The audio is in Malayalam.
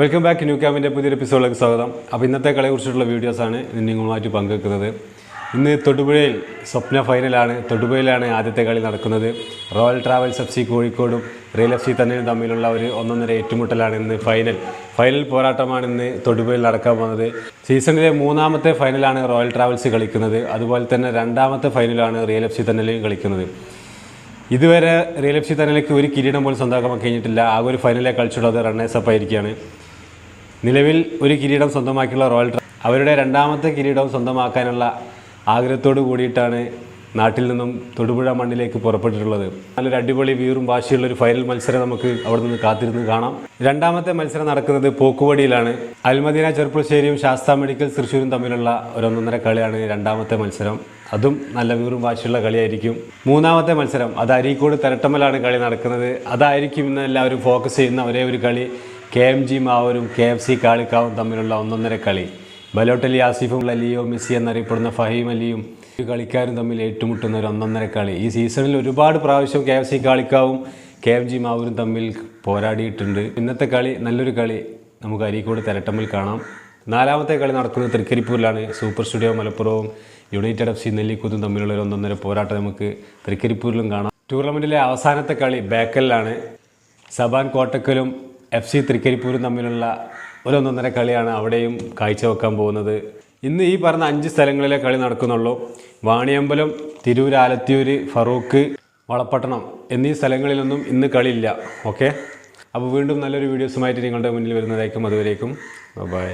വെൽക്കം ബാക്ക് ന്യൂ ക്യാമ്പിന്റെ പുതിയൊരു എപ്പിസോഡിലേക്ക് സ്വാഗതം. അപ്പോൾ ഇന്നത്തെ കളിയെക്കുറിച്ചിട്ടുള്ള വീഡിയോസാണ് നിങ്ങളുമായിട്ട് പങ്കുവെക്കുന്നത്. ഇന്ന് തൊടുപുഴയിൽ സ്വപ്ന ഫൈനലാണ് തൊടുപുഴയിലാണ് ആദ്യത്തെ കളി നടക്കുന്നത്. റോയൽ ട്രാവൽസ് എഫ് സി കോഴിക്കോടും റിയൽ എഫ് സി തന്നെയും തമ്മിലുള്ള ഒരു ഒന്നൊന്നര ഏറ്റുമുട്ടലാണ് ഇന്ന് ഫൈനൽ ഫൈനൽ പോരാട്ടമാണ് ഇന്ന് തൊടുപുഴയിൽ നടക്കാൻ പോകുന്നത്. സീസണിലെ മൂന്നാമത്തെ ഫൈനലാണ് റോയൽ ട്രാവൽസ് കളിക്കുന്നത്. അതുപോലെ തന്നെ രണ്ടാമത്തെ ഫൈനലാണ് റിയൽ എഫ് സി തന്നെയും കളിക്കുന്നത്. ഇതുവരെ റിയൽ എഫ് സി തന്നിലേക്ക് ഒരു കിരീടം പോലും സ്വന്തമാക്കാൻ കഴിഞ്ഞിട്ടില്ല. ആ ഒരു ഫൈനലിലെ കളിച്ചിട്ടുള്ളത് റണ്ണേഴ്സ് അപ്പ് ആയിരിക്കുകയാണ്. നിലവിൽ ഒരു കിരീടം സ്വന്തമാക്കിയുള്ള റോയൽ അവരുടെ രണ്ടാമത്തെ കിരീടം സ്വന്തമാക്കാനുള്ള ആഗ്രഹത്തോടു കൂടിയിട്ടാണ് നാട്ടിൽ നിന്നും തൊടുപുഴ മണ്ണിലേക്ക് പുറപ്പെട്ടിട്ടുള്ളത്. നല്ലൊരു അടിപൊളി വീറും വാശിയുള്ള ഒരു ഫൈനൽ മത്സരം നമുക്ക് അവിടെ നിന്ന് കാത്തിരുന്ന് കാണാം. രണ്ടാമത്തെ മത്സരം നടക്കുന്നത് പോക്കുവടിയിലാണ്. അൽമദീന ചെറുപ്പുളശ്ശേരിയും ശാസ്ത്ര മെഡിക്കൽ തൃശ്ശൂരും തമ്മിലുള്ള ഒരു ഒന്നൊന്നര കളിയാണ് രണ്ടാമത്തെ മത്സരം. അതും നല്ല വീറും വാശിയുള്ള കളിയായിരിക്കും. മൂന്നാമത്തെ മത്സരം അത് അരീക്കോട് തരട്ടമ്മലാണ് കളി നടക്കുന്നത്. അതായിരിക്കും ഇന്ന് എല്ലാവരും ഫോക്കസ് ചെയ്യുന്ന ഒരേ ഒരു കളി. കെ എം ജി മാവൂരും കെ എഫ് സി കാളിക്കാവും തമ്മിലുള്ള ഒന്നൊന്നര കളി. ബലോട്ടലി ആസിഫും അലിയോ മെസ്സി എന്നറിയപ്പെടുന്ന ഫഹീം അലിയും കളിക്കാരും തമ്മിൽ ഏറ്റുമുട്ടുന്ന ഒരു ഒന്നൊന്നര കളി. ഈ സീസണിൽ ഒരുപാട് പ്രാവശ്യം കെ എഫ് സി കാളിക്കാവും കെ എം ജി മാവൂരും തമ്മിൽ പോരാടിയിട്ടുണ്ട്. ഇന്നത്തെ കളി നല്ലൊരു കളി നമുക്ക് അരീക്കോട് തിരട്ടമ്മിൽ കാണാം. നാലാമത്തെ കളി നടക്കുന്നത് തൃക്കരിപ്പൂരിലാണ്. സൂപ്പർ സ്റ്റുഡിയോ മലപ്പുറവും യുണൈറ്റഡ് എഫ് സി നെല്ലിക്കുത്തും തമ്മിലുള്ള ഒരു ഒന്നൊന്നര പോരാട്ടം നമുക്ക് തൃക്കരിപ്പൂരിലും കാണാം. ടൂർണമെന്റിലെ അവസാനത്തെ കളി ബേക്കലിലാണ് സബാൻ കോട്ടക്കലും എഫ് സി തൃക്കരിപ്പൂരും തമ്മിലുള്ള ഒരൊന്നൊന്നര കളിയാണ് അവിടെയും കാഴ്ചവെക്കാൻ പോകുന്നത്. ഇന്ന് ഈ പറഞ്ഞ അഞ്ച് സ്ഥലങ്ങളിലെ കളി നടക്കുന്നുള്ളൂ. വാണിയമ്പലം തിരൂർ ആലത്തിയൂർ ഫറൂഖ് വളപ്പട്ടണം എന്നീ സ്ഥലങ്ങളിലൊന്നും ഇന്ന് കളിയില്ല. ഓക്കെ? അപ്പോൾ വീണ്ടും നല്ലൊരു വീഡിയോസുമായിട്ട് നിങ്ങളുടെ മുന്നിൽ വരുന്നതായിരിക്കും. അതുവരേക്കും. ബൈ.